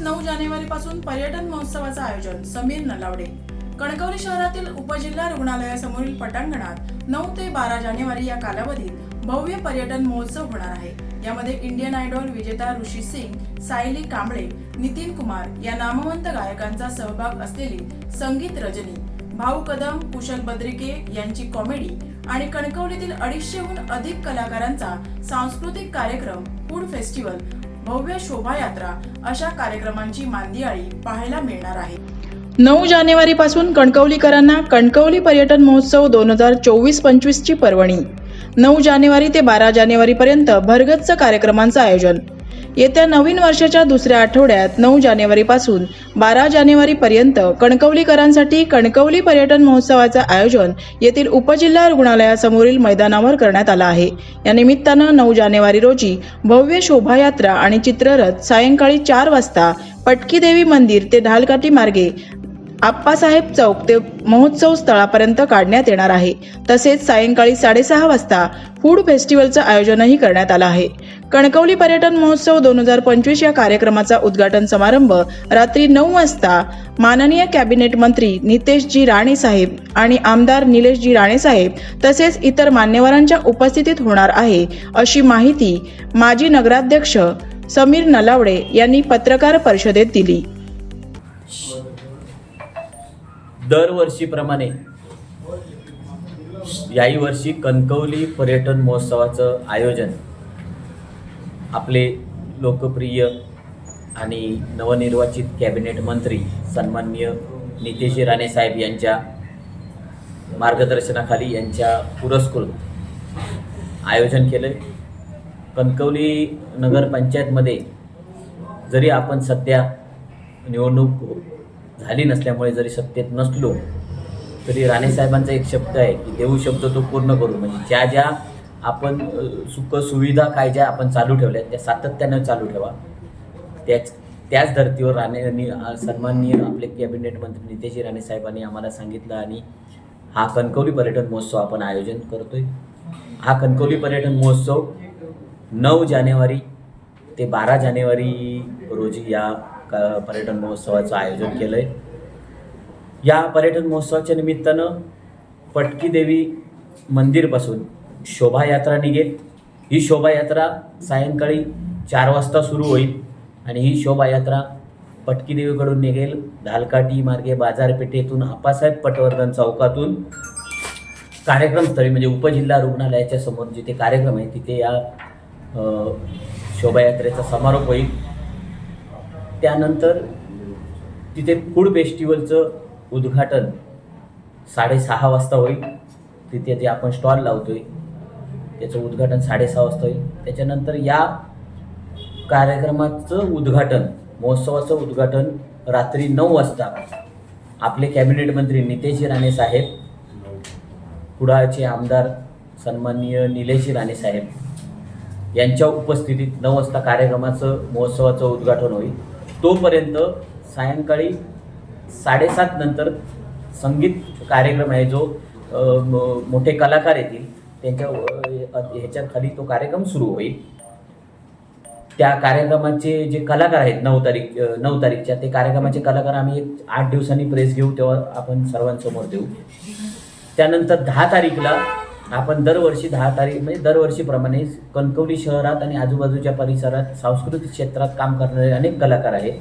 नऊ जानेवारी पासून पर्यटन महोत्सवाचं आयोजन. समीर नलावडे. कणकवली शहरातील उपजिल्हा रुग्णालयासमोरील पटांगणात नऊ ते बारा जानेवारी या कालावधीत भव्य पर्यटन महोत्सव होणार आहे. यामध्ये इंडियन आयडॉल विजेता ऋषी सिंग सायली कांबळे नितीन कुमार या नामवंत गायकांचा सहभाग असलेली संगीत रजनी भाऊ कदम कुशल बद्रिके यांची कॉमेडी आणि कणकवलीतील अडीचशेहून अधिक कलाकारांचा सांस्कृतिक कार्यक्रम फूड फेस्टिवल भव्य शोभायात्रा अशा कार्यक्रमांची मांदियाळी पाहायला मिळणार आहे. नऊ जानेवारी पासून कणकवलीकरांना कणकवली पर्यटन महोत्सव दोन हजार चोवीस पंचवीस ची पर्वणी. नऊ जानेवारी ते बारा जानेवारी पर्यंत भरगच्च कार्यक्रमांचं आयोजन. येत्या नवीन वर्षाच्या दुसऱ्या आठवड्यात नऊ जानेवारीपासून बारा जानेवारीपर्यंत कणकवलीकरांसाठी कणकवली पर्यटन महोत्सवाचं आयोजन येथील उपजिल्हा रुग्णालयासमोरील मैदानावर करण्यात आलं आहे. या निमित्तानं नऊ जानेवारी रोजी भव्य शोभायात्रा आणि चित्ररथ सायंकाळी चार वाजता पटकी देवी मंदिर ते ढालकाठी मार्गे आप्पासाहेब चौक ते महोत्सव स्थळापर्यंत काढण्यात येणार आहे. तसेच सायंकाळी साडेसहा वाजता फूड फेस्टिवलचं आयोजनही करण्यात आलं आहे. कणकवली पर्यटन महोत्सव दोन हजार पंचवीस या कार्यक्रमाचा उद्घाटन समारंभ रात्री नऊ वाजता माननीय कॅबिनेट मंत्री नितेशजी राणे साहेब आणि आमदार निलेशजी राणे साहेब तसेच इतर मान्यवरांच्या उपस्थितीत होणार आहे अशी माहिती माजी नगराध्यक्ष समीर नलावडे यांनी पत्रकार परिषदेत दिली. दरवर्षीप्रमाणे याही वर्षी कणकवली पर्यटन महोत्सवाचं आयोजन आपले लोकप्रिय आणि नवनिर्वाचित कॅबिनेट मंत्री सन्माननीय नितेश राणे साहेब यांच्या मार्गदर्शनाखाली यांच्या पुरस्कृत आयोजन केलं कणकवली नगरपंचायतमध्ये जरी आपण सध्या निवडणूक झाली नसल्यामुळे जरी सत्तेत नसलो तरी राणेसाहेबांचा एक शब्द आहे की देऊ शब्द तो पूर्ण करू. म्हणजे ज्या ज्या आपण सुखसुविधा सुख सुविधा काय ज्या आपण चालू ठेवल्या त्या सातत्यानं चालू ठेवा. त्याच त्याच धर्तीवर राणे सन्माननीय आपले कॅबिनेट मंत्री नितेशजी राणे साहेबांनी आम्हाला सांगितलं आणि हा कणकवली पर्यटन महोत्सव आपण आयोजन करतोय. हा कणकवली पर्यटन महोत्सव नऊ जानेवारी ते बारा जानेवारी रोजी या पर्यटन महोत्सवाचं आयोजन केलं आहे या पर्यटन महोत्सवाच्या निमित्तानं पटकी देवी मंदिरपासून शोभायात्रा निघेल. ही शोभायात्रा सायंकाळी चार वाजता सुरू होईल आणि ही शोभायात्रा पटकी देवीकडून निघेल. धालकाटी मार्गे बाजारपेठेतून आप्पासाहेब पटवर्धन चौकातून. कार्यक्रमस्थळी म्हणजे उपजिल्हा रुग्णालयाच्या समोर जिथे कार्यक्रम आहे तिथे या शोभायात्रेचा समारोप होईल. त्यानंतर तिथे फूड फेस्टिवलचं उद्घाटन साडेसहा वाजता होईल. तिथे जे आपण स्टॉल लावतो आहे त्याचं उद्घाटन साडेसहा वाजता होईल. त्याच्यानंतर या कार्यक्रमाचं उद्घाटन महोत्सवाचं उद्घाटन रात्री नऊ वाजता आपले कॅबिनेट मंत्री नितेशजी राणे साहेब कुडाळचे आमदार सन्माननीय निलेशजी राणे साहेब यांच्या उपस्थितीत नऊ वाजता कार्यक्रमाचं महोत्सवाचं उद्घाटन होईल. तोपर्यंत सायंकाळी साडेसात नंतर संगीत कार्यक्रम आहे जो मोठे कलाकार येतील त्यांच्या ह्याच्या खाली तो कार्यक्रम सुरू होईल. त्या कार्यक्रमाचे जे कलाकार आहेत नऊ तारीख नऊ तारीखच्या ते कार्यक्रमाचे कलाकार आम्ही एक आठ दिवसांनी प्रेस घेऊ तेव्हा आपण सर्वांसमोर देऊ. त्यानंतर दहा तारीखला आपण दरवर्षी दहा तारीख म्हणजे दरवर्षीप्रमाणे कणकवली शहरात आणि आजूबाजूच्या परिसरात सांस्कृतिक क्षेत्रात काम करणारे अनेक कलाकार आहेत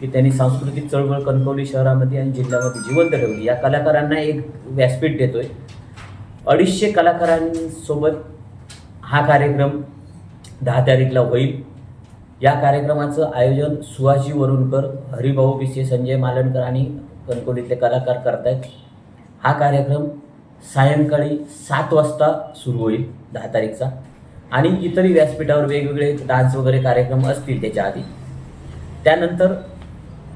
की त्यांनी सांस्कृतिक चळवळ कणकवली शहरामध्ये आणि जिल्ह्यामध्ये जिवंत ठेवली. या कलाकारांना एक व्यासपीठ देतोय. अडीचशे कलाकारांसोबत हा कार्यक्रम दहा तारीखला होईल. या कार्यक्रमाचं आयोजन सुहाजी वरुणकर हरिभाऊ पिसे संजय मालणकर आणि कणकवलीतले कलाकार करतायत. हा कार्यक्रम सायंकाळी सात वाजता सुरू होईल दहा तारीखचा. आणि इतरही व्यासपीठावर वेगवेगळे डान्स वगैरे कार्यक्रम असतील त्याच्या आधी. त्यानंतर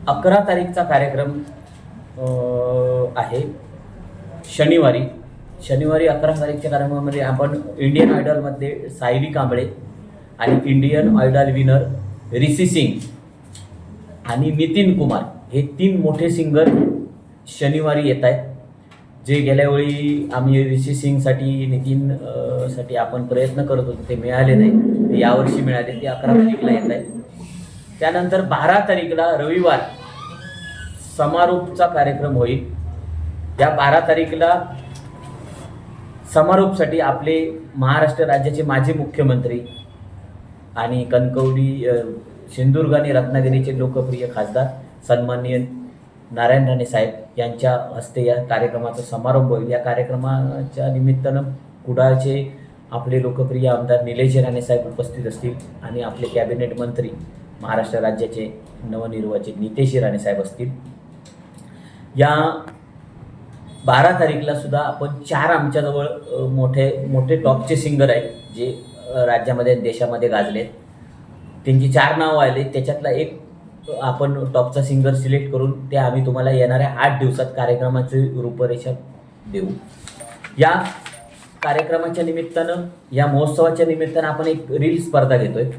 अकरा तारीखचा कार्यक्रम आहे शनिवारी. शनिवारी अकरा तारीखच्या कार्यक्रमामध्ये आपण इंडियन आयडॉलमध्ये सायली कांबळे आणि Indian Idol winner Rishi Singh आणि नितीन कुमार हे तीन मोठे सिंगर शनिवारी येत आहेत. जे गेल्या वेळी आम्ही रिशी सिंगसाठी नितीन अ, साठी आपण प्रयत्न करत होतो ते मिळाले नाही. ते यावर्षी मिळाले ते अकरा तारीखला येत आहे. त्यानंतर बारा तारीखला रविवार समारोपचा कार्यक्रम होईल. या बारा तारीखला समारोपसाठी आपले महाराष्ट्र राज्याचे माजी मुख्यमंत्री आणि कणकवली अ, सिंधुदुर्ग आणि रत्नागिरीचे लोकप्रिय खासदार सन्माननीय नारायण राणे साहेब यांच्या हस्ते या कार्यक्रमाचा समारोप होईल. या कार्यक्रमाच्या निमित्तानं कुडाळचे आपले लोकप्रिय आमदार निलेश राणे साहेब उपस्थित असतील आणि आपले कॅबिनेट मंत्री महाराष्ट्र राज्याचे नवनिर्वाचित नितेश राणे साहेब असतील. या बारा तारीखला सुद्धा आपण चार आमच्याजवळ मोठे मोठे टॉपचे सिंगर आहेत जे राज्यामध्ये देशामध्ये गाजलेत. त्यांची चार नावं आले त्याच्यातला एक आपण टॉपचा सिंगर सिलेक्ट करून ते आम्ही तुम्हाला येणाऱ्या आठ दिवसात कार्यक्रमाची रूपरेषा देऊ. या कार्यक्रमाच्या निमित्तानं या महोत्सवाच्या निमित्तानं आपण एक रील स्पर्धा घेतोय.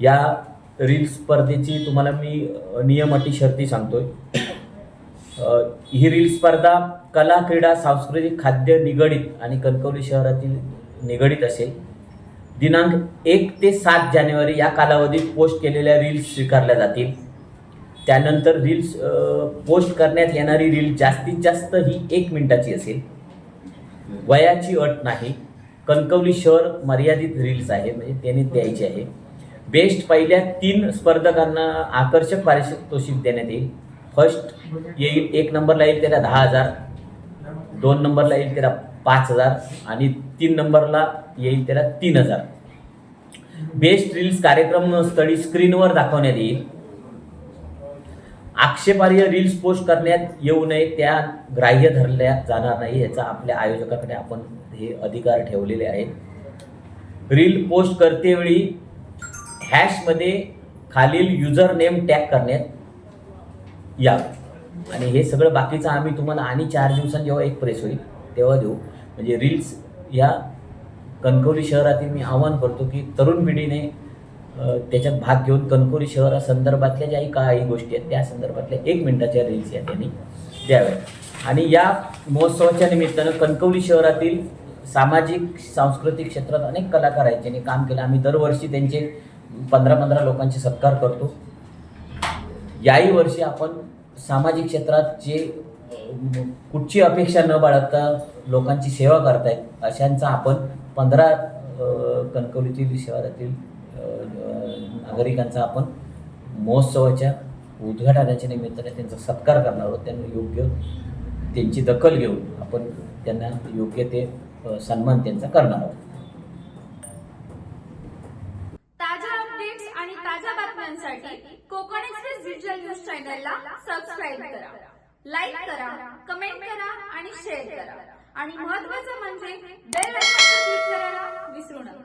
या रील स्पर्धेची तुम्हाला मी नियम अटी शर्ती सांगतोय. ही रील स्पर्धा कला क्रीडा सांस्कृतिक खाद्य निगडित आणि कणकवली शहरातील निगडित असेल. दिनांक एक ते सात जानेवारी या कालावधीत पोस्ट केलेल्या रील्स स्वीकारल्या जातील. त्यानंतर रील्स पोस्ट करण्यात येणारी रील जास्तीत जास्त ही एक मिनिटाची असेल. वयाची अट नाही. कणकवली शहर मर्यादित रील्स आहे म्हणजे त्याने द्यायची आहे. बेस्ट पहिल्या तीन स्पर्धकांना आकर्षक पारितोषिक देण्यात येईल. फर्स्ट येईल एक नंबरला येईल त्याला दहा हजार. दोन नंबरला येईल त्याला पाच हजार आणि तीन नंबरला येईल त्याला तीन हजार. बेस्ट रील्स कार्यक्रम स्थळी स्क्रीनवर दाखवण्यात येईल. आक्षेपार्ह रील्स पोस्ट करण्यात येऊ नये त्या ग्राह्य धरल्या जाणार नाही याचा आपल्या आयोजकाकडे आपण हे अधिकार ठेवलेले आहेत. रील पोस्ट करतेवेळी हॅशमध्ये खालील युजर नेम टॅग करण्यात यावं. आणि हे सगळं बाकीचं आम्ही तुम्हाला आणि चार दिवसांनी जेव्हा एक प्रेस होईल तेव्हा देऊ. म्हणजे रील्स या कणकवली शहरातील मी आवाहन करतो की तरुण पिढीने त्याच्यात भाग घेऊन कणकवली शहरासंदर्भातल्या ज्याही काही गोष्टी आहेत त्या संदर्भातल्या एक मिनिटाच्या रील्स या त्यांनी द्याव्या आणि या महोत्सवाच्या निमित्तानं कणकवली शहरातील सामाजिक सांस्कृतिक क्षेत्रात अनेक कलाकार आहेत ज्यांनी काम केलं. आम्ही दरवर्षी त्यांचे पंधरा पंधरा लोकांचे सत्कार करतो. याही वर्षी आपण सामाजिक क्षेत्रात जे कुठची अपेक्षा न बाळगता लोकांची सेवा करतायत अशांचा आपण पंधरा कणकवलीतील शहरातील नागरिकांचा आपण महोत्सवाच्या उद्घाटनाच्या निमित्ताने त्यांचा सत्कार करणार आहोत. त्यांना योग्य त्यांची दखल घेऊन आपण त्यांना योग्य ते सन्मान त्यांचा करणार आहोत. ताज्या अपडेट्स आणि ताज्या बातम्यांसाठी कोकण एक्सप्रेस डिजिटल न्यूज चॅनलला सबस्क्राईब करा. लाईक करा कमेंट करा आणि शेअर करा. आणि महत्त्वाचं म्हणजे बेल आयकॉनवर क्लिक करायला विसरू नका.